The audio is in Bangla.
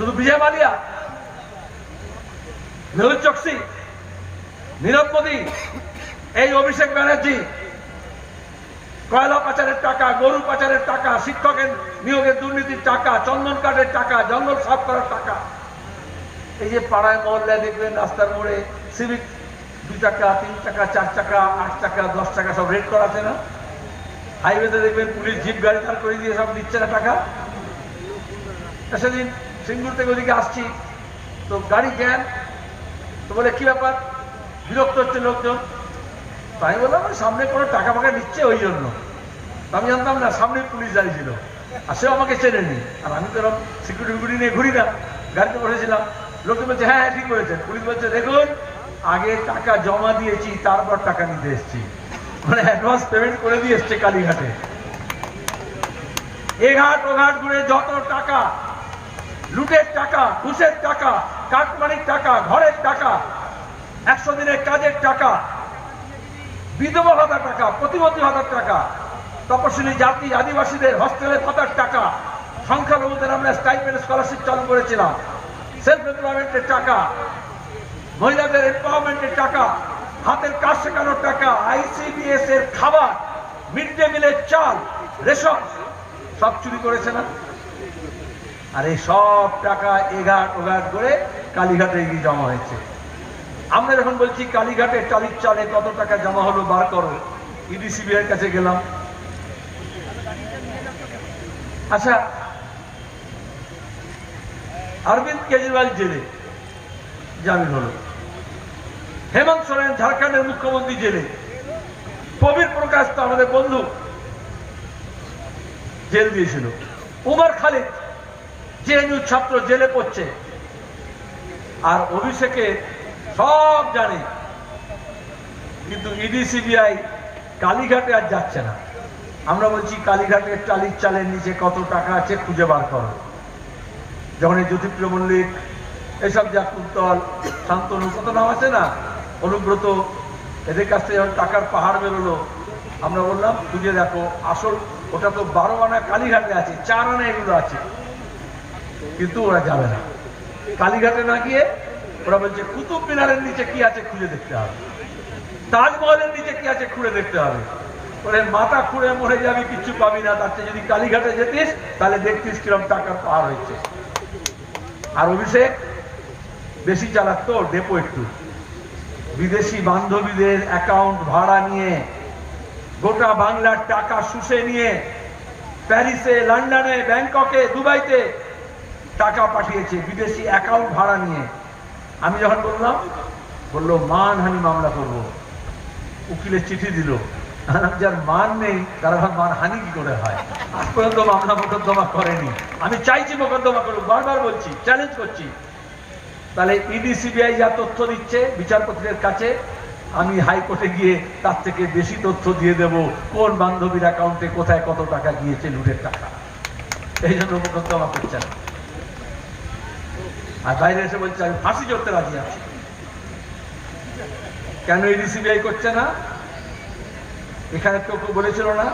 শুধু বিজয় মালিয়া মেহুল চকসি, নীরব মোদী, এই অভিষেক ব্যানার্জি, কয়লা পাচারের টাকা, গরু পাচারের টাকা, শিক্ষকের নিয়োগের দুর্নীতির টাকা, চন্দন কাঠের টাকা, জঙ্গল সাফ করার টাকা। এই যে পাড়ায় মহল্লায় দেখবেন, রাস্তার মোড়ে সিভিক দু টাকা তিন টাকা চার টাকা আট টাকা দশ টাকা সব রেট করা আছে না? হাইওয়েতে দেখবেন পুলিশ, জিপ গাড়ি দাঁড় করে দিয়ে সব দিচ্ছে না টাকা। সেদিন সিঙ্গুর থেকে ওদিকে আসছি। তো গাড়ি জ্ঞান। তো বলে, কি ব্যাপার? বিরক্ত হচ্ছে লোকজন? তো আমি বললাম সামনে কোনো টাকা ফাঁকা নিচ্ছে ওই জন্য। আমি জানতাম, না সামনে পুলিশ দাঁড়িয়ে ছিল আর সেও আমাকে চেনেনি। আর আমি তো এরকম সিকিউরিটি ফিকিউরিটি নিয়ে ঘুরি না। গাড়িতে বসেছিলাম। লোকজন বলছে হ্যাঁ হ্যাঁ ঠিক বলেছেন। পুলিশ বলছে, দেখুন, আগে টাকা জমা দিয়েছি, তারপর টাকা নিতে এসেছি। মানে অ্যাডভান্স পেমেন্ট করে দিয়ে এসছে কালীঘাটে। এ ঘাট, ও ঘাট ঘুরে যত টাকা লুটের টাকা, ঘুষের টাকা, কাটমানির টাকা, ঘরের টাকা, একশো দিনের কাজের টাকা, বিধবা ভাতার টাকা, প্রতিবন্ধী ভাতার টাকা তপশিলি জাতি, আদিবাসীদের হস্টেলে ভাতার টাকা, সংখ্যালঘুদের আমরা স্টাইপেন্ড স্কলারশিপ চালু করেছিলাম। সেলফ এমপ্লয়মেন্টের টাকা, মহিলাদের এম্পাওয়ারমেন্টের টাকা, হাতের কাজ শেখানোর টাকা আইসিডিএস এর খাবার মিড ডে মিলের চাল, রেশন, সব চুরি করেছে না? আর এই সব টাকা এঘাট ওঘাট করে কালীঘাটে গিয়ে জমা হয়েছে। আমরা যখন বলছি কালীঘাটে টালির চালে কত টাকা জমা হলো বার করো ইডিসিবি এর কাছে গেলাম। আচ্ছা অরবিন্দ কেজরিওয়াল জেলে জামিন হলো। হেমন্ত সোরেন ঝাড়খণ্ডের মুখ্যমন্ত্রী জেলে। প্রবীর প্রকাশ তো আমাদের বন্ধু জেল দিয়েছিল। উমর খালিদ জেএনইউ ছাত্র জেলে পড়ছে। আর অভিষেকে সব জানে। কিন্তু ইডি, সিবিআই কালীঘাটে আর যাচ্ছে না। আমরা বলছি কালীঘাটের টালির চালের নিচে কত টাকা আছে খুঁজে বার করো। যখন এই জ্যোতিপ্রিয় মল্লিক এসব যা কুন্তল, শান্তনু, কত নাম আছে না? অনুব্রত, এদের কাছ থেকে যখন টাকার পাহাড় বেরোলো, আমরা বললাম, খুঁজে দেখো, আসল, ওটা তো বারো আনা কালীঘাটে আছে, চার আনা এগুলো আছে। কিন্তু ওরা যাবে না। কালীঘাটে না গিয়ে ওরা বলছে, কুতুব মিনারের নিচে কি আছে খুঁজে দেখতে হবে। তাজমহলের নিচে কি আছে খুঁড়ে দেখতে হবে। ওরে মাথা খুঁড়ে মরে যাবি, কিচ্ছু পাবি না। তার চেয়ে যদি কালীঘাটে যেতিস, তাহলে দেখতিস কিরম টাকার পাহাড় হয়েছে। আর অভিষেক, বেশি চালাতো ডেপো একটু। বিদেশি বান্ধবীদের অ্যাকাউন্ট ভাড়া নিয়ে, গোটা বাংলার টাকা শুষে নিয়ে, প্যারিসে, লন্ডনে, ব্যাংককে, দুবাইতে টাকা পাঠিয়েছে, বিদেশি অ্যাকাউন্ট ভাড়া নিয়ে। আমি যখন বললাম, বলল মানহানি মামলা করব। উকিলের চিঠি দিল। যার মান নেই, তার আবার মানহানি কি করে হয়? আজ পর্যন্ত মামলা মোকদ্দমা করেনি। আমি চাইছি মোকদ্দমা করুক, বারবার বলছি চ্যালেঞ্জ করছি। তাহলে ইডি, সিবিআই যা তথ্য দিচ্ছে বিচারপতিদের কাছে, আমি হাইকোর্টে গিয়ে তার থেকে বেশি তথ্য দিয়ে দেব, কোন বান্ধবীর অ্যাকাউন্টে কোথায় কত টাকা গিয়েছে, লুটের টাকা। এই জন্য মোকদ্দমা করছে না আর বাইরে এসে বলছে, আমি ফাঁসি করতে রাজি আছি। কেন এই করছে না? এখানে কেউ বলেছিল না